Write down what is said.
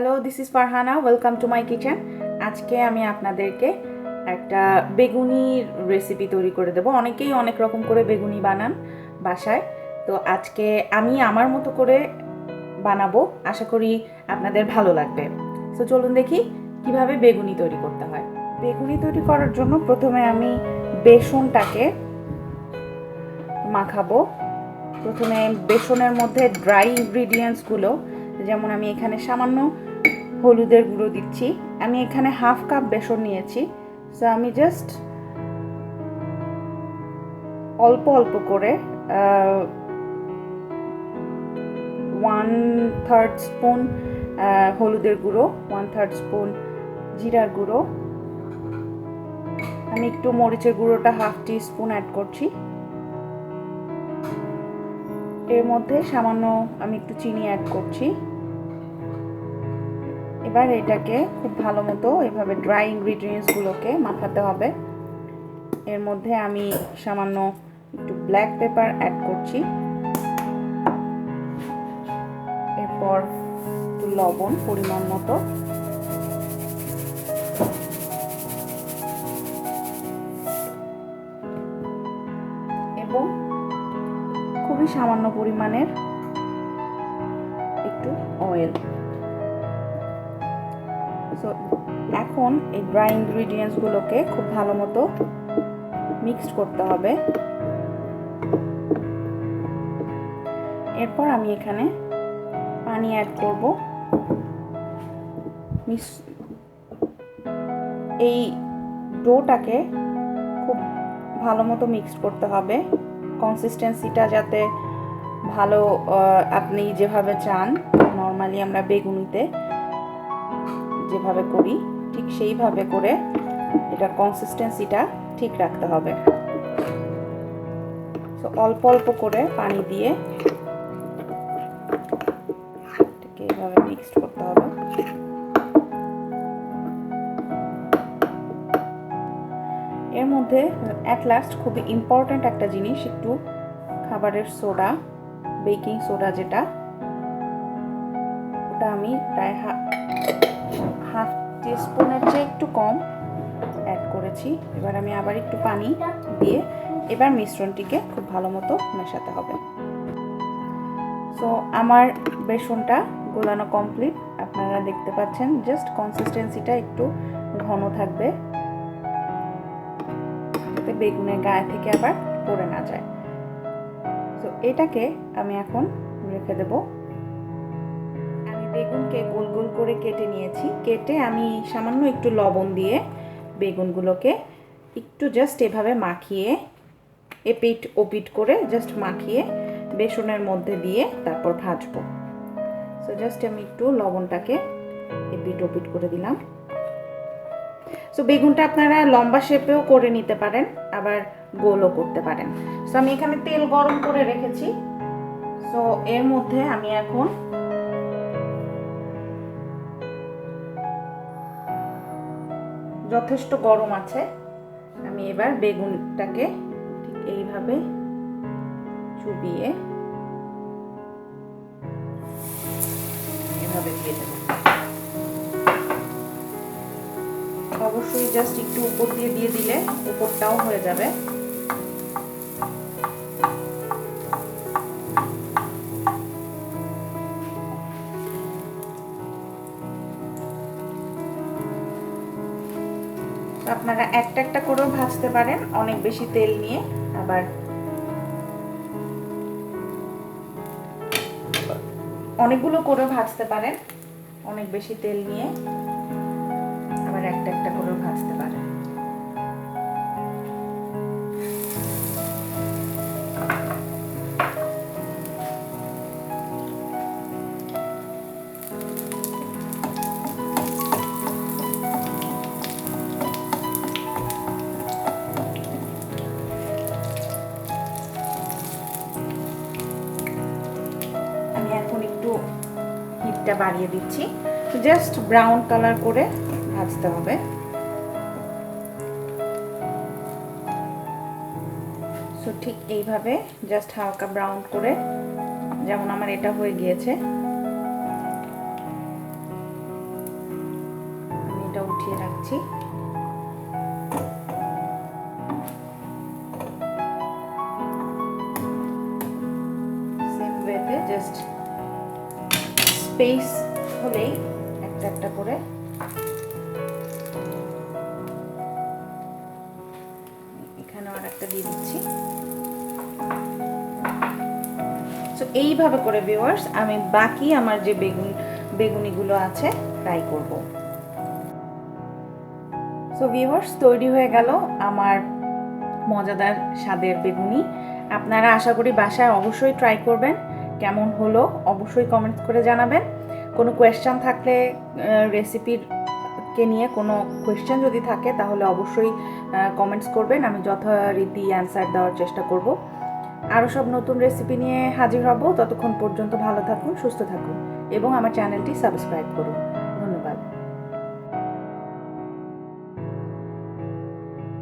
Hello this is Farhana welcome to my kitchen আজকে আমি আপনাদেরকে একটা বেগুনির রেসিপি তৈরি করে দেবো। অনেকেই অনেক রকম করে বেগুনি বানান বাসায়। তো আজকে আমি আমার মতো করে বানাবো। আশা করি আপনাদের ভালো লাগবে। তো চলুন দেখি কীভাবে বেগুনি তৈরি করতে হয়। বেগুনি তৈরি করার জন্য প্রথমে আমি বেসনটাকে মাখাবো। প্রথমে বেসনের মধ্যে ড্রাই ইনগ্রিডিয়েন্টসগুলো যেমন আমি এখানে সামান্য হলুদের গুঁড়ো দিচ্ছি। আমি এখানে হাফ কাপ বেসন নিয়েছি। সো আমি জাস্ট অল্প অল্প করে ওয়ান থার্ড স্পুন হলুদের গুঁড়ো ওয়ান থার্ড স্পুন জিরার গুঁড়ো। আমি একটু মরিচের গুঁড়োটা হাফ টি স্পুন অ্যাড করছি। এর মধ্যে সামান্য আমি একটু চিনি অ্যাড করছি। এবার এটাকে খুব ভালো মতো এভাবে ড্রাই ইনগ্রিডিয়েন্টসগুলোকে মাখাতে হবে। এর মধ্যে আমি সামান্য একটু ব্ল্যাক পেপার অ্যাড করছি। এরপর একটু লবণ পরিমাণ মতো। এবং খুবই সামান্য পরিমাণের একটু অয়েল সো এখন এই ড্রাই ইনগ্রিডিয়েন্টসগুলোকে খুব ভালো মতো মিক্সড করতে হবে। এরপর আমি এখানে পানি অ্যাড করব। এই ডোটাকে খুব ভালো মতো মিক্সড করতে হবে। কনসিস্টেন্সিটা যাতে ভালো আপনি যেভাবে চান নর্মালি আমরা বেগুনিতে যেভাবে করি, ঠিক সেইভাবে করে এটার কনসিস্টেন্সিটা ঠিক রাখতে হবে। তো অল্প অল্প করে পানি দিয়ে এটাকে এভাবে মিক্সড করতে হবে। এর মধ্যে অ্যাট লাস্ট খুবই ইম্পর্ট্যান্ট একটা জিনিস, একটু খাবারের সোডা বেকিং সোডা যেটা, ওটা আমি প্রায় হাফ টিস্পুনের চেয়ে একটু কম অ্যাড করেছি। এবার আমি আবার একটু পানি দিয়ে এবার মিশ্রণটিকে খুব ভালো মতো মেশাতে হবে। সো আমার বেসনটা গোলানো কমপ্লিট আপনারা দেখতে পাচ্ছেন জাস্ট কনসিস্টেন্সিটা একটু ঘন থাকবে। যাতে বেগুনের গায়ে থেকে আবার পড়ে না যায়। তো এটাকে আমি এখন রেখে দেবো। বেগুনকে গোল গোল করে কেটে নিয়েছি। কেটে আমি সামান্য একটু লবণ দিয়ে বেগুনগুলোকে একটু জাস্ট এভাবে মাখিয়ে, এপিট ওপিট করে জাস্ট মাখিয়ে বেসনের মধ্যে দিয়ে তারপর ভাজবো। সো জাস্ট আমি একটু লবণটাকে এপিট ওপিট করে দিলাম। সো বেগুনটা আপনারা লম্বা শেপেও করে নিতে পারেন, আবার গোলও করতে পারেন। সো আমি এখানে তেল গরম করে রেখেছি। সো এর মধ্যে আমি এখন যথেষ্ট গরম আছে। আমি এবার বেগুনটাকে ঠিক এইভাবে চুবিয়ে এভাবে দিয়ে দেবো। অবশ্যই জাস্ট একটু উপর দিয়ে দিয়ে দিলে উপরটাও হয়ে যাবে। আপনারা একটা একটা করেও ভাজতে পারেন, অনেক বেশি তেল নিয়ে আবার অনেকগুলো করে ভাজতে পারেন, অনেক বেশি তেল নিয়ে আবার একটা একটা করেও ভাজতে পারেন। হিটটা বাড়িয়ে দিচ্ছি। জাস্ট ব্রাউন কালার করে ভাজতে হবে। সো ঠিক এইভাবে জাস্ট হালকা ব্রাউন করে, যেমন আমার এটা হয়ে গিয়েছে। দিচ্ছি সেম ওয়েতে জাস্ট স্পেস হলেই একটা একটা করে। এখানেও আর একটা দিয়ে দিচ্ছি। সো এইভাবে করে ভিউয়ার্স আমি বাকি আমার যে বেগুন, বেগুনিগুলো আছে ফ্রাই করব। সো ভিউয়ার্স তৈরি হয়ে গেল আমার মজাদার স্বাদের বেগুনি। আপনারা আশা করি বাসায় অবশ্যই ট্রাই করবেন। কেমন হলো, অবশ্যই কমেন্ট করে জানাবেন। কোনো কোয়েশ্চেন থাকলে রেসিপির কে নিয়ে কোনো কোয়েশ্চেন যদি থাকে, তাহলে অবশ্যই কমেন্টস করবেন। আমি যথারীতি অ্যান্সার দেওয়ার চেষ্টা করব। আরও সব নতুন রেসিপি নিয়ে হাজির হব। ততক্ষণ পর্যন্ত ভালো থাকুন, সুস্থ থাকুন এবং আমার চ্যানেলটি সাবস্ক্রাইব করুন।